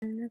那个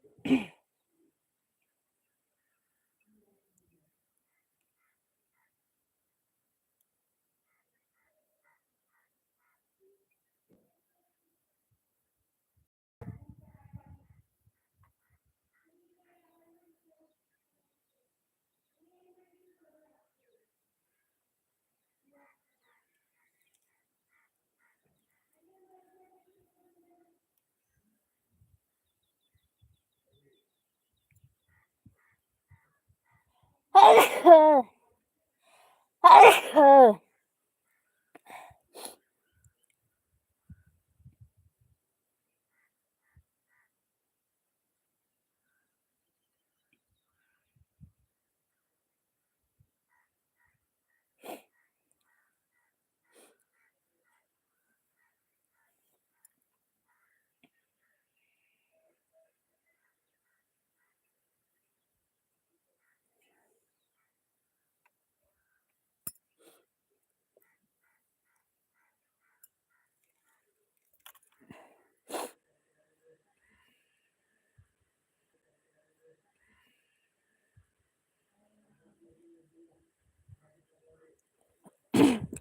I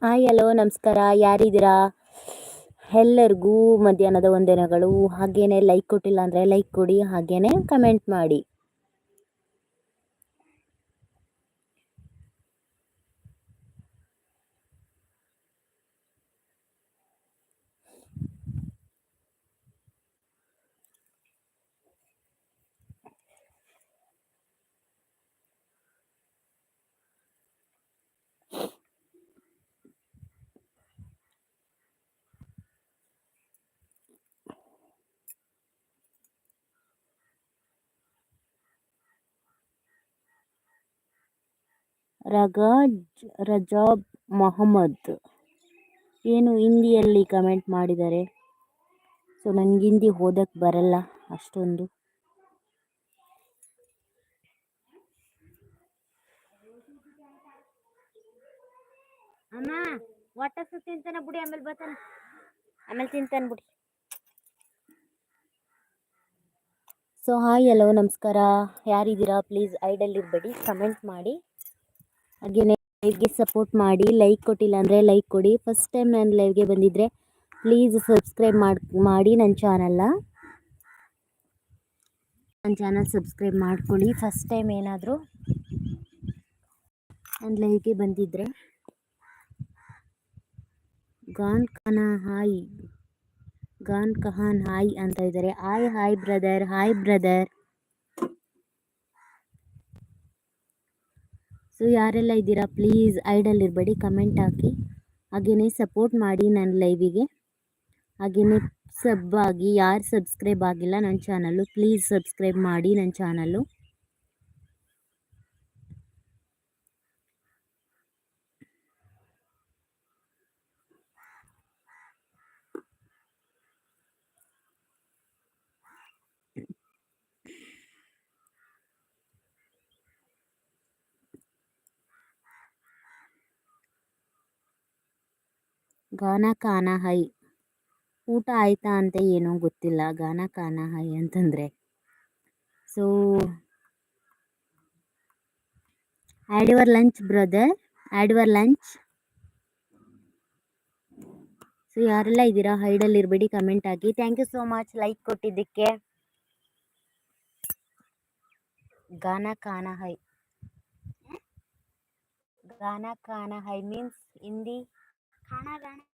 hi, hello, ನಮಸ್ಕಾರ. ಯಾರಿದ್ದೀರಾ? ಎಲ್ಲರಿಗೂ ಮಧ್ಯಾಹ್ನದ ವಂದನೆಗಳು. ಹಾಗೇನೆ ಲೈಕ್ ಕೊಟ್ಟಿಲ್ಲ ಅಂದರೆ ಲೈಕ್ ಕೊಡಿ, ಹಾಗೇನೆ ಕಮೆಂಟ್ ಮಾಡಿ. ರಗಾಜ್ ರಜಾಬ್ ಮೊಹಮ್ಮದ್. ಏನು ಹಿಂದಿಯಲ್ಲಿ ಕಮೆಂಟ್ ಮಾಡಿದ್ದಾರೆ ಸೊ ನನಗೆ ಹಿಂದಿ ಓದಕ್ಕೆ ಬರಲ್ಲ ಅಷ್ಟೊಂದು. ಅಮ್ಮ ಒಟ್ಟಸು ತಿಂತಾನೆ ಬಿಡಿ ಆಮೇಲೆ ಬರ್ತಾನೆ. ಆಮೇಲೆ ತಿಂತಾನೆ ಬಿಡಿ. ಸೊ ಹಾಯ್ ಹಲೋ ನಮಸ್ಕಾರ. ಯಾರಿದ್ದೀರಾ? ಪ್ಲೀಸ್ ಐಡಲ್ ಇರಬೇಡಿ. ಕಮೆಂಟ್ ಮಾಡಿ. ಹಾಗೆಯೇ ಲೈವ್ಗೆ ಸಪೋರ್ಟ್ ಮಾಡಿ ಲೈಕ್ ಕೊಟ್ಟಿಲ್ಲ ಅಂದರೆ ಲೈಕ್ ಕೊಡಿ. ಫಸ್ಟ್ ಟೈಮ್ ನಾನು ಲೈವ್ಗೆ ಬಂದಿದ್ದರೆ ಪ್ಲೀಸ್ ಸಬ್ಸ್ಕ್ರೈಬ್ ಮಾಡಿ ಮಾಡಿ ನನ್ನ ಚಾನಲ್ನ ನನ್ನ ಚಾನಲ್ ಸಬ್ಸ್ಕ್ರೈಬ್ ಮಾಡ್ಕೊಳ್ಳಿ. ಫಸ್ಟ್ ಟೈಮ್ ಏನಾದರೂ ನನ್ನ ಲೈವ್ಗೆ ಬಂದಿದ್ದರೆ ಗಾನ್ ಖಾನ ಹಾಯ್, ಗಾನ್ ಕಹಾನ್ ಹಾಯ್ ಅಂತ ಇದ್ದಾರೆ. Hi hi brother hi brother so ಯಾರೆಲ್ಲ ಇದ್ದೀರಾ ಪ್ಲೀಸ್ ಐಡಲ್ ಇರಬೇಡಿ ಕಮೆಂಟ್ ಹಾಕಿ. ಹಾಗೆಯೇ ಸಪೋರ್ಟ್ ಮಾಡಿ ನನ್ನ ಲೈವಿಗೆ ಹಾಗೆಯೇ ಸಬ್ ಆಗಿ, ಯಾರು ಸಬ್ಸ್ಕ್ರೈಬ್ ಆಗಿಲ್ಲ ನನ್ನ ಚಾನಲ್ಲು ಪ್ಲೀಸ್ ಸಬ್ಸ್ಕ್ರೈಬ್ ಮಾಡಿ ನನ್ನ ಚಾನಲ್ಲು ಗಾನ ಕಾನ ಹೈ. ಊಟ ಆಯಿತಾ ಅಂತ ಏನೋ ಗೊತ್ತಿಲ್ಲ. ಗಾನ ಕಾನ ಹೈ ಅಂತಂದರೆ. So add your lunch brother add your lunch so ಯಾರೆಲ್ಲ ಇದ್ದೀರಾ? ಹೈಡಲ್ಲಿ ಇರಬೇಡಿ comment hockey thank you so much like ಕೊಟ್ಟಿದ್ದಕ್ಕೆ. ಗಾನ ಕಾನ ಹೈ. ಗಾನ ಕಾನ ಹೈ ಮೀನ್ಸ್ ಹಿಂದಿ 好了，咱。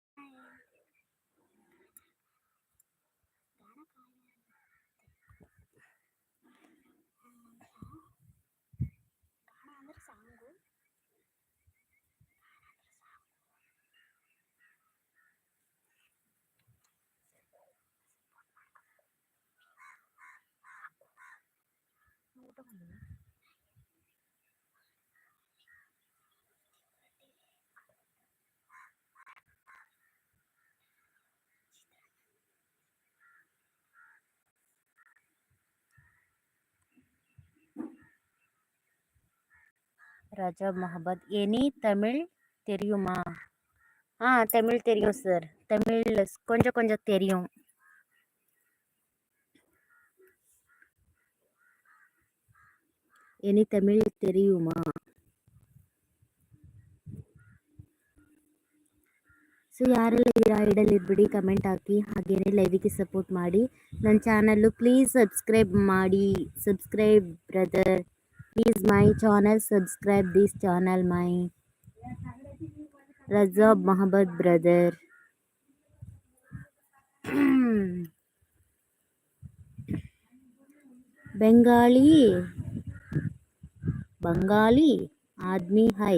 ராஜா முகமது எனி தமிழ் தெரியுமா ஆ தமிழ் தெரியும் சார் தமிழ் கொஞ்சம் கொஞ்சம் தெரியும் எனி தமிழ் தெரியுமா ಸೊ ಯಾರೆಲ್ಲ ಇದ್ದೀರಾ ಐಡಲ್ ಇರ್ಬಿಡಿ ಕಮೆಂಟ್ ಹಾಕಿ ಹಾಗೇನೆ ಲೈವಿಗೆ ಸಪೋರ್ಟ್ ಮಾಡಿ ನನ್ನ ಚಾನಲ್ಲು ಪ್ಲೀಸ್ ಸಬ್ಸ್ಕ್ರೈಬ್ ಮಾಡಿ subscribe brother please my channel subscribe this channel my Rajab Mohammed brother Bengali Bangali Aadmi ಹೈ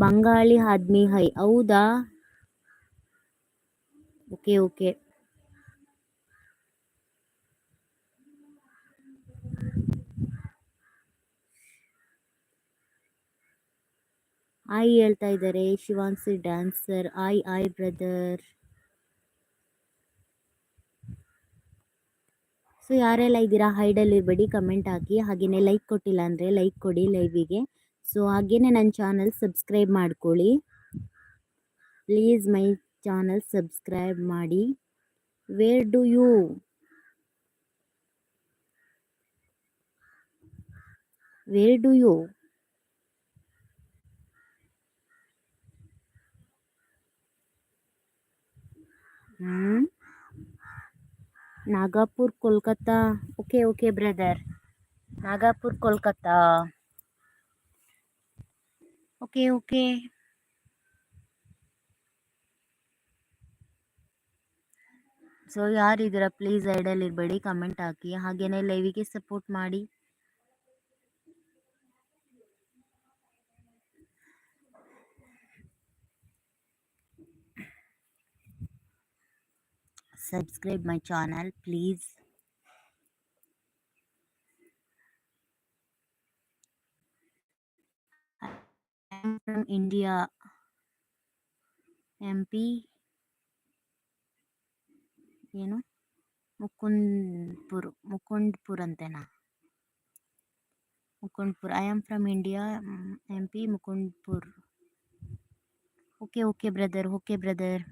ಬಂಗಾಳಿ ಆದ್ಮಿ ಹೈ ಹೌದಾ ಓಕೆ ಓಕೆ ಆಯ್ ಹೇಳ್ತಾ ಇದ್ದಾರೆ Shivansi dancer hi hi brother so ಯಾರೆಲ್ಲ ಇದ್ದೀರಾ ಹೈಡಲ್ಲಿ ಇರಬೇಡಿ ಕಮೆಂಟ್ ಹಾಕಿ. ಹಾಗೆಯೇ ಲೈಕ್ ಕೊಟ್ಟಿಲ್ಲ ಅಂದರೆ ಲೈಕ್ ಕೊಡಿ ಲೈವಿಗೆ ಸೊ ಹಾಗೇನೆ ನನ್ನ ಚಾನಲ್ ಸಬ್ಸ್ಕ್ರೈಬ್ ಮಾಡ್ಕೊಳ್ಳಿ. ಪ್ಲೀಸ್ ಮೈ ಚಾನಲ್ ಸಬ್ಸ್ಕ್ರೈಬ್ ಮಾಡಿ. Where do you where do you Nagpur, Kolkata. Okay okay brother Nagpur, Kolkata. Okay okay so ಯಾರಿದ್ದೀರಾ? Please ಐಡಲ್ಲಿರಬೇಡಿ ಕಮೆಂಟ್ ಹಾಕಿ. ಹಾಗೇನೆ ಲೈವಿಗೆ ಸಪೋರ್ಟ್ ಮಾಡಿ. subscribe my channel please I am from India MP ಏನು ಮುಕುಂದ್ಪುರ್ ಮುಕುಂದ್ಪುರ್ ಅಂತೇನಾ Mukundpur I am from India M P Mukundpur okay okay brother okay brother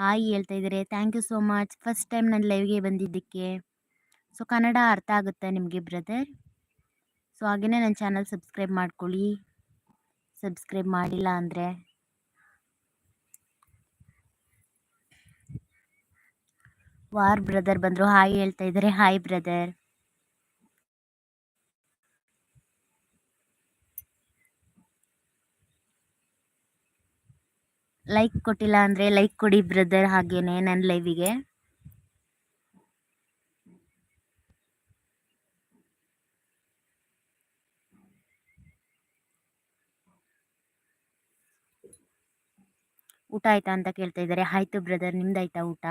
Hi ಹೇಳ್ತಾ ಇದ್ದಾರೆ. Thank you so much. First time ನನ್ನ ಲೈವ್ಗೆ ಬಂದಿದ್ದಕ್ಕೆ. ಸೊ, ಕನ್ನಡ ಅರ್ಥ ಆಗುತ್ತೆ ನಿಮಗೆ ಬ್ರದರ್? ಸೊ ಹಾಗೆಯೇ ನನ್ನ ಚಾನಲ್ ಸಬ್ಸ್ಕ್ರೈಬ್ ಮಾಡ್ಕೊಳ್ಳಿ. ಸಬ್ಸ್ಕ್ರೈಬ್ ಮಾಡಿಲ್ಲ ಅಂದರೆ. ವಾರ್ ಬ್ರದರ್ ಬಂದರು. ಹಾಯ್ ಹೇಳ್ತಾ ಇದ್ದಾರೆ. Hi brother. ಲೈಕ್ ಕೊಟ್ಟಿಲ್ಲ ಅಂದರೆ ಲೈಕ್ ಕೊಡಿ ಬ್ರದರ್ ಹಾಗೇನೆ ನನ್ನ ಲೈವಿಗೆ ಊಟ ಆಯ್ತಾ ಅಂತ ಕೇಳ್ತಾ ಇದ್ದಾರೆ. ಆಯ್ತು ಬ್ರದರ್ ನಿಮ್ದಾಯ್ತಾ ಊಟ?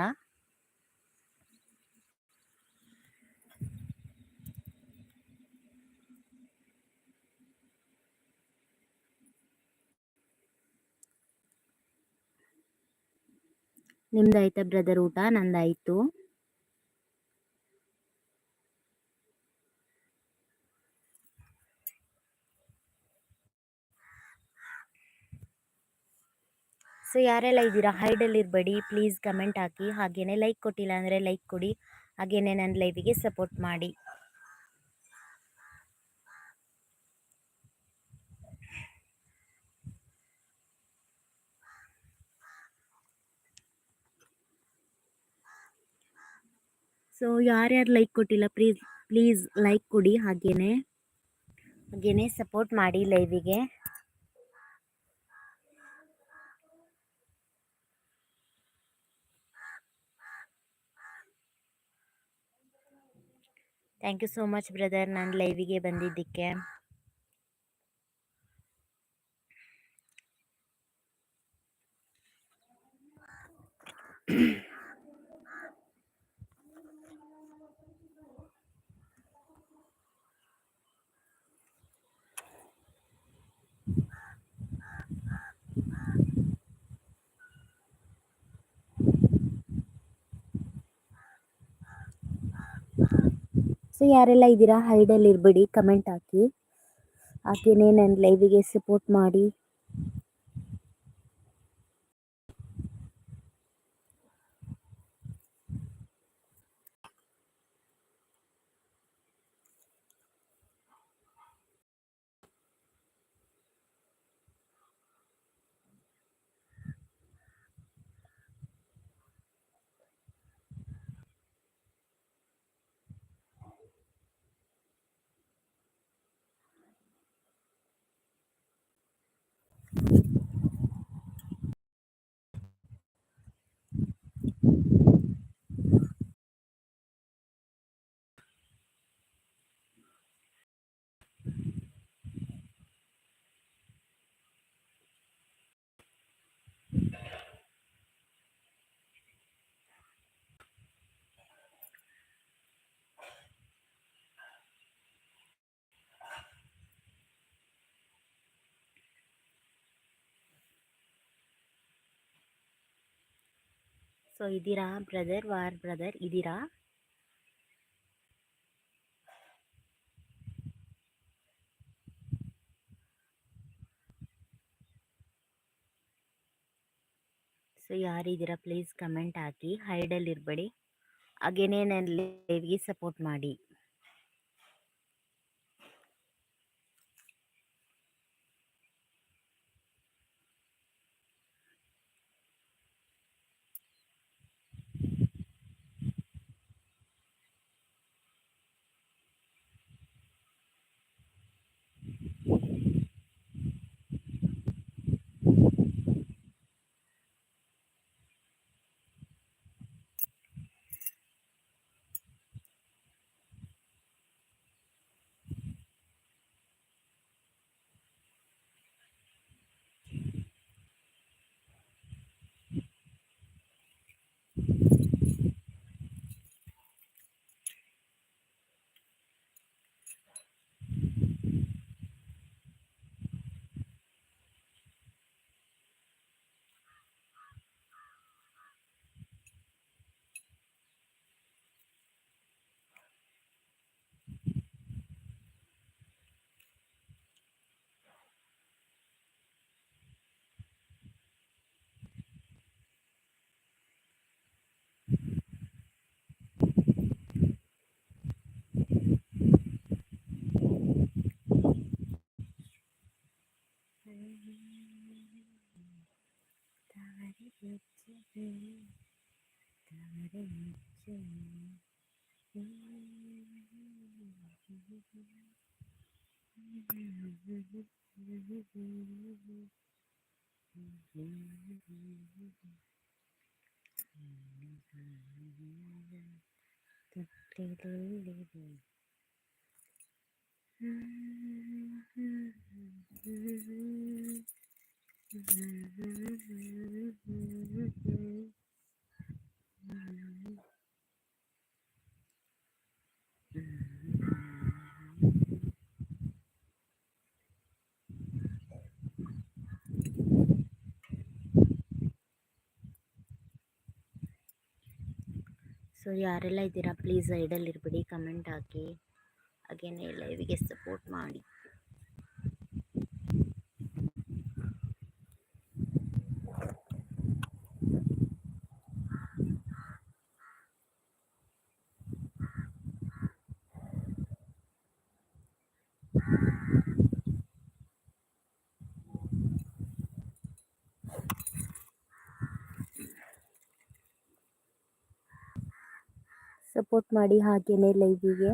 ನಿಮ್ದಾಯ್ತಾ ಬ್ರದರ್ ಊಟ? ನಂದಾಯ್ತು. ಸೊ ಯಾರೆಲ್ಲ ಇದ್ದೀರಾ? ಹೈಡಲ್ಲಿ ಇರಬೇಡಿ. ಪ್ಲೀಸ್ ಕಮೆಂಟ್ ಹಾಕಿ. ಹಾಗೆಯೇ ಲೈಕ್ ಕೊಟ್ಟಿಲ್ಲ ಅಂದರೆ ಲೈಕ್ ಕೊಡಿ. ಹಾಗೇನೆ ನನ್ನ ಲೈವಿಗೆ ಸಪೋರ್ಟ್ ಮಾಡಿ. ಸೊ ಯಾರ್ಯಾರು ಲೈಕ್ ಕೊಟ್ಟಿಲ್ಲ ಪ್ಲೀಸ್ ಪ್ಲೀಸ್ ಲೈಕ್ ಕೊಡಿ ಹಾಗೇನೆ. ಹಾಗೇನೆ ಸಪೋರ್ಟ್ ಮಾಡಿ ಲೈವಿಗೆ thank you so much brother ನಾನು ಲೈವಿಗೆ ಬಂದಿದ್ದಕ್ಕೆ. ಸೊ ಯಾರೆಲ್ಲ ಇದ್ದೀರಾ ಹೈಡಲ್ಲಿ ಇರಬೇಡಿ ಕಮೆಂಟ್ ಹಾಕಿ ಹಾಗೆಯೇ ನನ್ನ ಲೈವಿಗೆ ಸಪೋರ್ಟ್ ಮಾಡಿ. ಸೊ ಇದ್ದೀರಾ ಬ್ರದರ್ ವಾರ್ ಬ್ರದರ್ ಇದ್ದೀರಾ ಸೊ ಯಾರಿದ್ದೀರಾ ಪ್ಲೀಸ್ ಕಮೆಂಟ್ ಹಾಕಿ. ಹೈಡಲ್ಲಿರಬೇಡಿ ಹಾಗೇನೇ ನನ್ನ ಲೈವ್ಗೆ ಸಪೋರ್ಟ್ ಮಾಡಿ. Mm-hmm. ಸೊ ಯಾರೆಲ್ಲ ಇದ್ದೀರಾ ಪ್ಲೀಸ್ ಐಡಲ್ ಇರಬೇಡಿ ಕಮೆಂಟ್ ಹಾಕಿ. ಹಾಗೇನೆ ಲೈವಿಗೆ ಸಪೋರ್ಟ್ ಮಾಡಿ. ಸಪೋರ್ಟ್ ಮಾಡಿ ಹಾಗೇನೆ ಲೈವಿಗೆ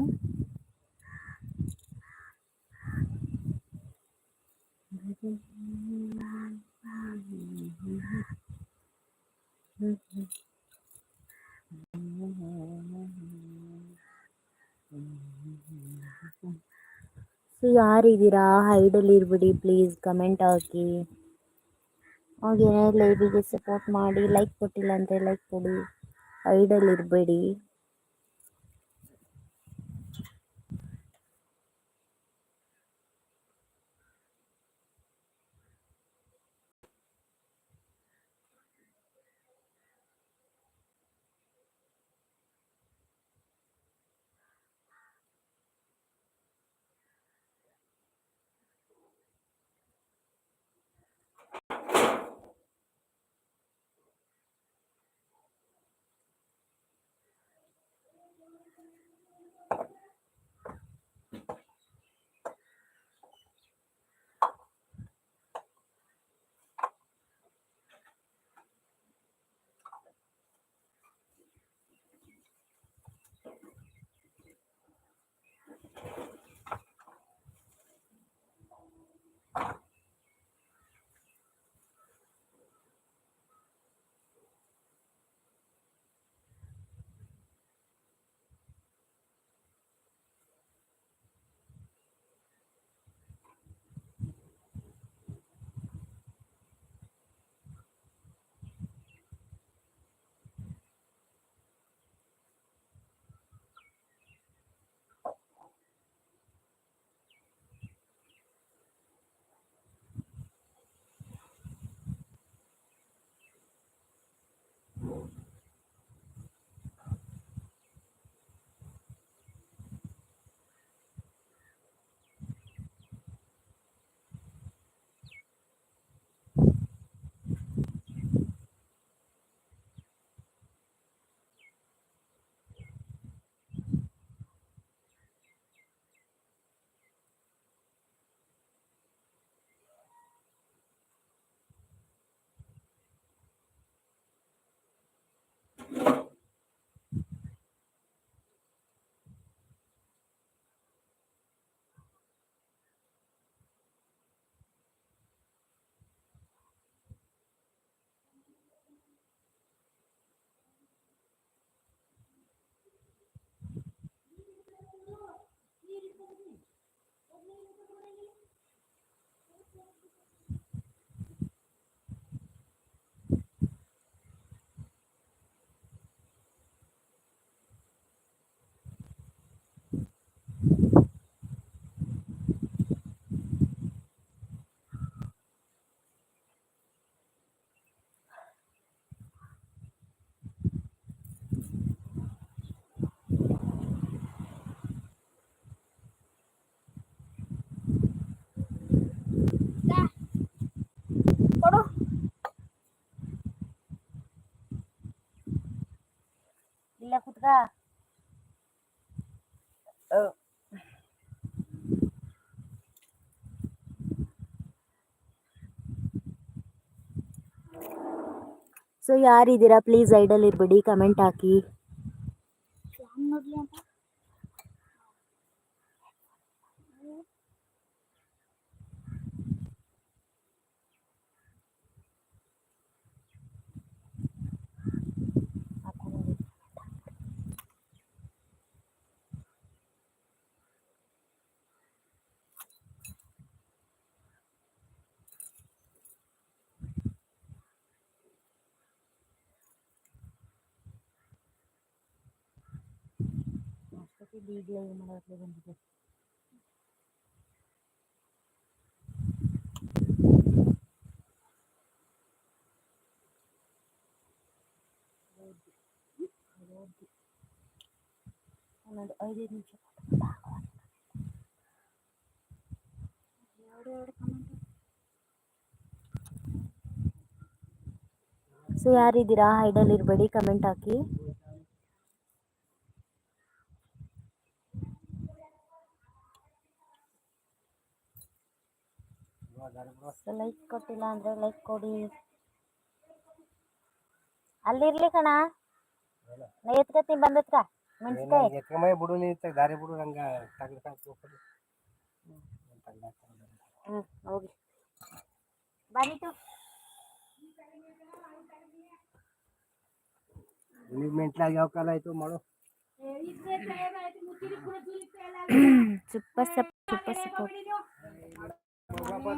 ಸೊ ಯಾರಿದ್ದೀರಾ? ಹೈಡಲ್ಲಿ ಇರ್ಬಿಡಿ ಪ್ಲೀಸ್ ಕಮೆಂಟ್ ಹಾಕಿ. ಹಾಗೇನೆ ಲೈವಿಗೆ ಸಪೋರ್ಟ್ ಮಾಡಿ ಲೈಕ್ ಕೊಟ್ಟಿಲ್ಲ ಅಂದರೆ ಲೈಕ್ ಕೊಡಿ. ಹೈಡಲ್ಲಿ ಇರಬೇಡಿ. ಇಲ್ಲ ಕುತ್ಕ ಸೊ ಯಾರಿದ್ದೀರಾ ಪ್ಲೀಸ್ ಐಡಲ್ ಇರ್ಬಿಡಿ ಕಮೆಂಟ್ ಹಾಕಿ ಫ್ಯಾನ್ ನೋಡ್ಲಿ ಅಂತ ಒಂದೊಂದು ಐದೈದು ನಿಮಿಷ ಎರಡು ಎರಡು ಕಮೆಂಟ್ ಸೊ ಯಾರಿದ್ದೀರಾ ಹೈಡಲ್ ಇರಬೇಡಿ ಕಮೆಂಟ್ ಹಾಕಿ ಸೊ ಲೈಕ್ ಕೊಟ್ಟಿಲ್ಲ ಅಂದರೆ ಲೈಕ್ ಕೊಡಿ. ಅಲ್ಲಿರ್ಲಿ ಕಣ. ನಾ ಎತ್ಕತ್ತೀನಿ ಬಂದತ್ಕ ಮೆಣಸ್ಕಾಯಿ ಎತ್ಕೊಂಬೈ ಬಿಡು ನೀ ದಾರಿ ಬಿಡು ಹಂಗ ತಗ್ಲ ಹ್ಞೂ ಹೋಗಿ ಬಂದಿತು ಮೆಂಟ್ಲಾಗಿ ಯಾವ ಕಾಲ ಆಯಿತು ಮಾಡು ಸೂಪರ್ ಸಪ್ ಸೂಪರ್ ಸೂಪರ್ no va